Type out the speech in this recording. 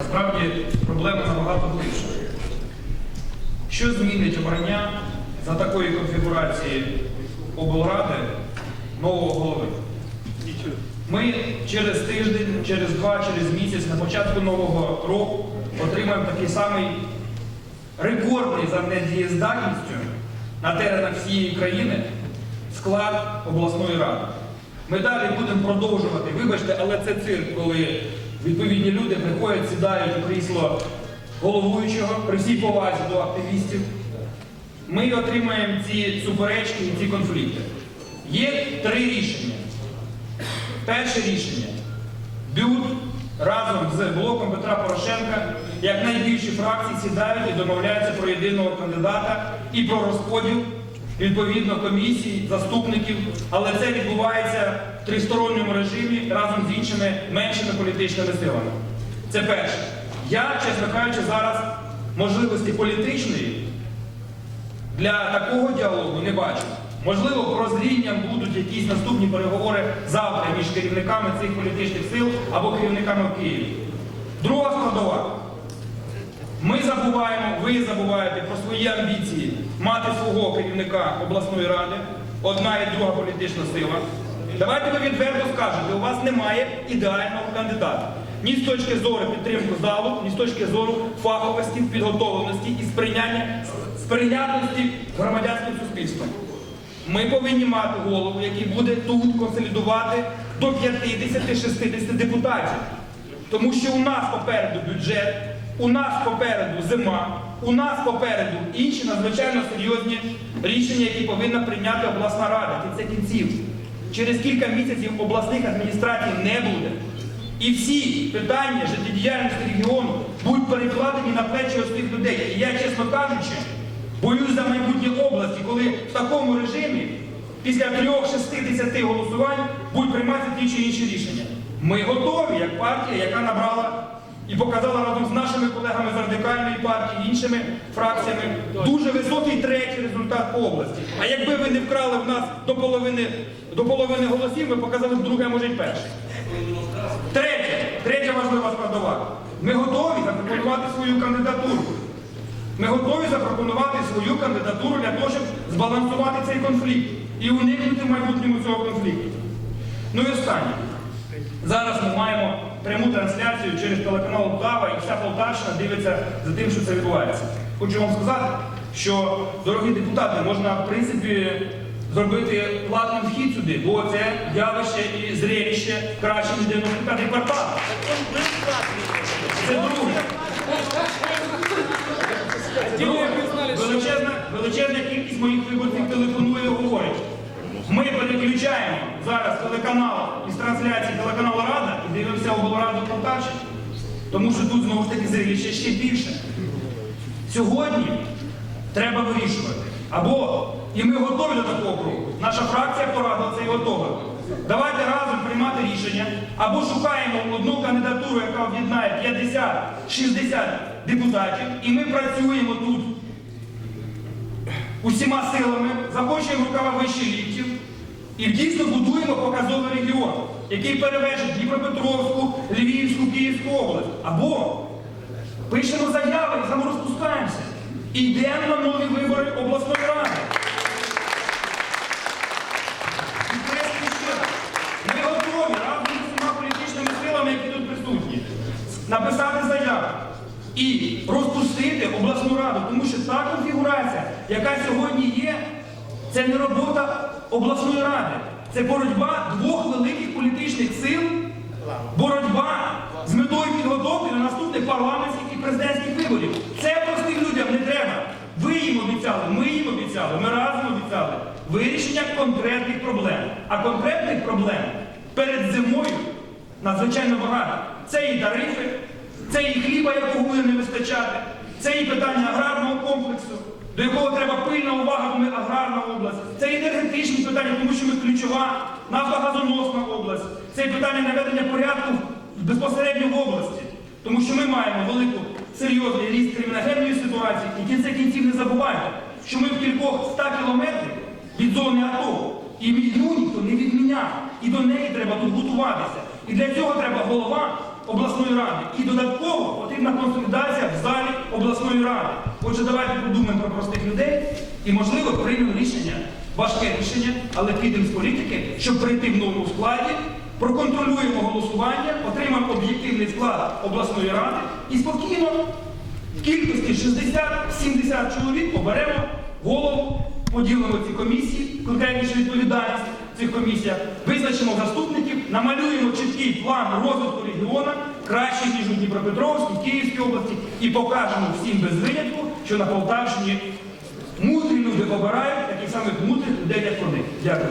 Насправді проблема набагато глибша. Що змінить обрання за такої конфігурації облради нового голови? Ми через тиждень, через два, через місяць на початку нового року отримаємо такий самий рекордний за недієздатністю на теренах всієї країни склад обласної ради. Ми далі будемо продовжувати. Вибачте, але це цирк, коли відповідні люди приходять, сідають у крісло головуючого при всій повазі до активістів. Ми отримаємо ці суперечки і ці конфлікти. Є три рішення. Перше рішення. БЮД разом з блоком Петра Порошенка, як найбільші фракції, сідають і домовляються про єдиного кандидата і про розподіл відповідно комісій, заступників. Але це відбувається в тристоронньому режимі разом з іншими меншими політичними силами. Це перше. Я, чесно кажучи, зараз можливості політичної для такого діалогу не бачу. Можливо, прозрінням будуть якісь наступні переговори завтра між керівниками цих політичних сил або керівниками в Києві. Друга складова. Ми забуваємо, ви забуваєте про свої амбіції мати свого керівника обласної ради, одна і друга політична сила. Давайте ви відверто скажете, у вас немає ідеального кандидата. Ні з точки зору підтримки залу, ні з точки зору фаховості, підготовленості і сприйняття, сприйнятності громадянським суспільством. Ми повинні мати голову, який буде тут консолідувати до 50-60 депутатів. Тому що у нас попереду бюджет, у нас попереду зима, у нас попереду інші надзвичайно серйозні рішення, які повинна прийняти обласна рада. В кінці кінців. Через кілька місяців обласних адміністрацій не буде. І всі питання життєдіяльності регіону будуть перекладені на плечі ось тих людей. І я, чесно кажучи, боюсь за майбутнє області, коли в такому режимі після трьох-шести-десяти голосувань будуть прийматися ті чи інші рішення. Ми готові, як партія, яка набрала і показала разом з нашими колегами з радикальної партії іншими фракціями дуже високий третій результат по області. А якби ви не вкрали в нас до половини, до половини голосів, ми показали б друге, може й перше. Третє, третя важлива складова. Ми готові запропонувати свою кандидатуру. Ми готові запропонувати свою кандидатуру для того, щоб збалансувати цей конфлікт і уникнути в майбутньому цього конфлікту. Ну і останнє. Зараз ми маємо пряму трансляцію через телеканал Полтава і вся Полтавщина дивиться за тим, що це відбувається. Хочу вам сказати, що, дорогі депутати, можна в принципі зробити платний вхід сюди, бо це явище і зрелище краще, ніж 95 квартал. Це друге. Величезна, величезна кількість моїх виборців телефонує і говорить. Ми переключаємо зараз телеканал із трансляції телеканалу дивимося облраду Тому що тут знову ж таки зрелище ще більше. Сьогодні треба вирішувати. Або, і ми готові до такого кроку. Наша фракція порадила це і готова. Давайте разом приймати рішення, або шукаємо одну кандидатуру, яка об'єднає 50-60 депутатів, і ми працюємо тут усіма силами, закочуємо рукава вище ліктів і дійсно будуємо показовий регіон, який перевершить Дніпропетровську, Львівську, Київську область. Або пишемо заяви саморозпускаємося. І йдемо на нові вибори обласної ради. Ми готові разом з усіма політичними силами, які тут присутні, написати заяву і розпустити обласну раду, тому що та конфігурація, яка сьогодні є, це не робота обласної ради. Це боротьба двох великих політичних сил, боротьба з метою підготовки на наступних парламентських і президентських виборів. Це простим людям не треба. Ви їм обіцяли, ми їм обіцяли, ми разом обіцяли вирішення конкретних проблем. А конкретних проблем перед зимою надзвичайно багато. Це і тарифи, це і хліба, якого буде не вистачати, це і питання аграрного комплексу, до якого треба пильна увага, бо ми аграрна область. Це енергетичні питання, тому що ми ключова нафтогазоносна область. Це питання наведення порядку безпосередньо в області. Тому що ми маємо велику серйозний ріст криміногенної ситуації. І в кінці кінців не забувайте, що ми в кількох ста кілометрів від зони АТО. І війну ніхто не відміняв. І до неї треба тут готуватися. І для цього треба голова, обласної ради. І додатково потрібна консолідація в залі обласної ради. Отже, давайте подумаємо про простих людей і, можливо, приймемо рішення, важке рішення, але підемо з політики, щоб прийти в новому складі, проконтролюємо голосування, отримаємо об'єктивний склад обласної ради і спокійно в кількості 60-70 чоловік оберемо голову, поділимо ці комісії, конкретніше відповідальність цих комісіях, визначимо заступників, намалюємо чіткий план розвитку регіону, кращий, ніж у Дніпропетровській, Київській області, і покажемо всім без винятку, що на Полтавщині мудрі люди обирають таких самих мудрих людей, як вони. Дякую.